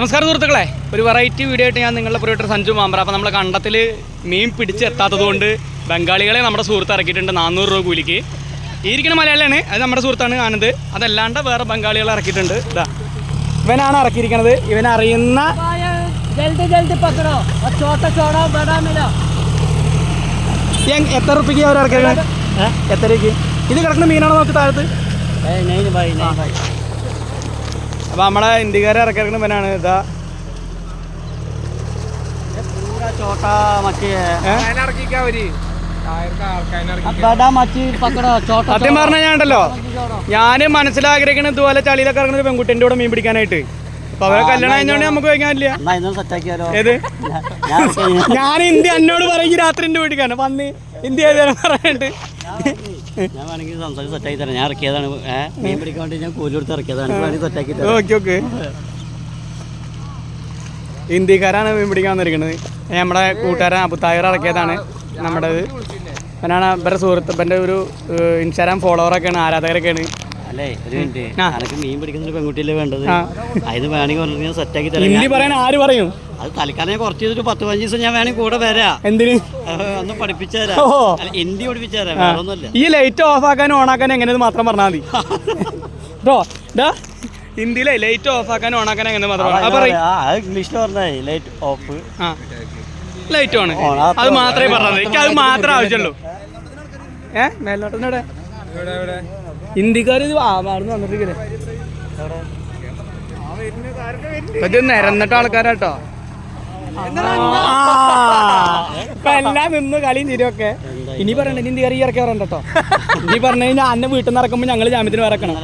നമസ്കാരം സുഹൃത്തുക്കളെ. ഒരു വെറൈറ്റി വീഡിയോ ആയിട്ട് ഞാൻ നിങ്ങളുടെ പ്രിയപ്പെട്ട സഞ്ജു മാമ്പ്ര അപ്പോൾ നമ്മൾ കണ്ടത്തിൽ മീൻ പിടിച്ചെത്താത്തത് കൊണ്ട് ബംഗാളികളെ നമ്മുടെ സുഹൃത്ത് ഇറക്കിയിട്ടുണ്ട് നാനൂറ് രൂപ കൂലിക്ക്. ഇരിക്കുന്ന മലയാളിയാണ്. അത് നമ്മുടെ സുഹൃത്താണ് ആനന്ദ്. അതല്ലാണ്ട് വേറെ ബംഗാളികളെ ഇറക്കിയിട്ടുണ്ട്. ഇതാ. ഇവനാണ് ഇറക്കിയിരിക്കുന്നത് ഇവൻ അറിയുന്ന എത്ര റുപ്പിക്ക് അവർ ഇറക്കിയിരിക്കുന്നത് എത്ര രൂപയ്ക്ക്? ഇത് കിടക്കുന്ന മീനാണോ നമുക്ക് താഴത്ത്? അപ്പൊ നമ്മളെ ഇന്ത്യക്കാരെ ഇറക്കിറക്കുന്ന പനാണ് ഇതാ. സത്യം പറഞ്ഞ ഞാനുണ്ടല്ലോ ഞാൻ മനസ്സിലാഗ്രഹിക്കണ ഇതുപോലെ ചളിയിലൊക്കെ ഇറങ്ങുന്ന പെൺകുട്ടിന്റെ കൂടെ മീൻ പിടിക്കാനായിട്ട്. അപ്പൊ അവരെ കല്യാണം കഴിഞ്ഞോണ്ട് നമുക്ക് വയ്ക്കാനില്ല ഞാൻ ഇന്ത്യ എന്നോട് പറയും രാത്രി എന്റെ വീട്ടിൽ പന്നി ഇന്ത്യ പറയണ്ട്. ഞാൻ വേണമെങ്കിൽ സംസാരിച്ച് സെറ്റാക്കി തരാം. ഞാൻ ഇറക്കിയതാണ്. മീൻ പിടിക്കാൻ വേണ്ടി ഞാൻ കൂലി കൊടുത്ത് ഇറക്കിയതാണ്. വേണമെങ്കിൽ സെറ്റാക്കി തരാം. Okay okay. ഇന്ത്യക്കാരാണ് മീൻ പിടിക്കാൻ വന്നിരിക്കുന്നത്. നമ്മുടെ കൂട്ടുകാരൻ അബുത്താഹിർ ഇറക്കിയതാണ് നമ്മുടെ അവനാണ് ഇവരുടെ സുഹൃത്ത് ഇവന്റെ ഒരു ഇൻസ്റ്റാഗ്രാം ഫോളോവറൊക്കെയാണ് ആരാധകരൊക്കെയാണ്. അല്ലേ ഒരു മിനിറ്റ് ആ. മീൻ പിടിക്കുന്ന ഒരു പെൺകുട്ടിയല്ലേ വേണ്ടത്. അതിന് വേണമെങ്കിൽ സെറ്റ് ആക്കി സെറ്റാക്കി തരാം ഹിന്ദി പറയാൻ ആര് പറയും? അത് തൽക്കാലം കുറച്ച് ഒരു പത്ത് പതിനഞ്ച് ദിവസം ഞാൻ വേണമെങ്കിൽ കൂടെ വരാം. എന്തിന്? അന്ന് ഒന്ന് പഠിപ്പിച്ചുതരാം അല്ല, ഹിന്ദി ഈ ലൈറ്റ് ഓഫ് ആക്കാനും ഓൺ ആക്കാനും എങ്ങനെ മാത്രം പറഞ്ഞാൽ മതി. ഡാ ഹിന്ദിയിലെ ലൈറ്റ് ഓഫ് ആക്കാനും ഓൺ ആക്കാനും എങ്ങനെ മാത്രം ഇംഗ്ലീഷിൽ പറഞ്ഞാൽ ലൈറ്റ് ഓഫ്. Light on. അത് മാത്രമേ പറഞ്ഞത് എനിക്ക് അത് മാത്രമേ ആവശ്യമുള്ളൂ. ഏ? മേലോട്ടത്തിനടെ ഹിന്ദിക്കാർ ഇത് മാറുന്നു വന്നിട്ടില്ലേ ഇത് നിരന്നിട്ട ആൾക്കാരാട്ടോ. ഇപ്പൊ എല്ലാം നിന്ന് കളിയും തീരുമൊക്കെ ഇനി പറയണ്ട ഇനി കറി ഇറക്കി പറയണ്ട കേട്ടോ. ഇനി പറഞ്ഞു കഴിഞ്ഞാൽ അന്നെ വീട്ടിൽ നിന്ന് ഇറക്കുമ്പോൾ ഞങ്ങൾ ജാമ്യത്തിന് ഇറക്കണം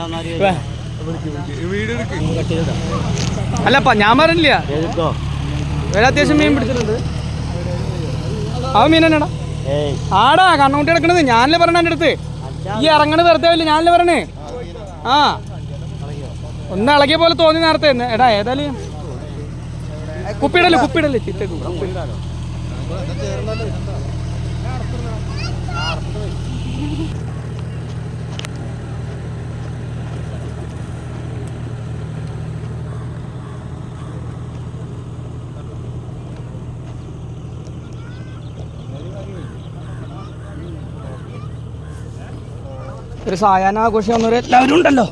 അല്ലപ്പ ഞാൻ പറഞ്ഞില്ല. ഒരു അത്യാവശ്യം മീൻ പിടിച്ചിട്ടുണ്ട്. ആ മീൻ തന്നെടാ ആടാ കണ്ണുകുട്ടി എടുക്കണത് ഞാനല്ലേ പറഞ്ഞ എന്റെ അടുത്ത്? ഈ ഇറങ്ങണ വെറുതെ അല്ലേ ഞാനല്ലേ പറഞ്ഞേ? ആ. ഒന്ന് ഇളകിയ പോലെ തോന്നി നേരത്തെ. എടാ ഏതായാലും കുപ്പിയിടല്ലേ കുപ്പിയിടല്ലേ ചിറ്റക്ക് കുപ്പി. ഒരു സായാഹ്ന ആഘോഷം വന്നവരെല്ലാവരും ഉണ്ടല്ലോ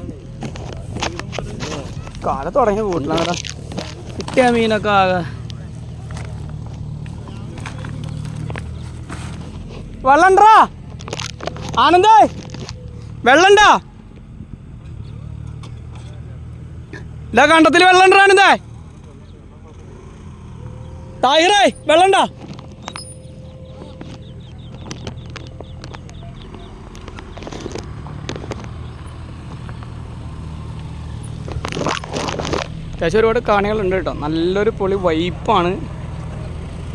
കാല തുടങ്ങി വീട്ടിലാണ് കിട്ടിയ മീനൊക്കെ ആകെ. വെള്ളണ്ടാ ആനന്ദേ വെള്ളണ്ടാ. ഇല്ല കണ്ടത്തിൽ വെള്ളണ്ടാ ആനന്ദേ. താഹിറേ വെള്ളണ്ടാ. അത്യാവശ്യം ഒരുപാട് കാണികളുണ്ട് കേട്ടോ. നല്ലൊരു പൊളി വൈപ്പാണ്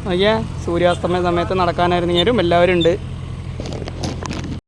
നോക്കിയാ സൂര്യാസ്തമയ സമയത്ത് നടക്കാനായിരുന്നെങ്കിലും എല്ലാവരും ഉണ്ട്.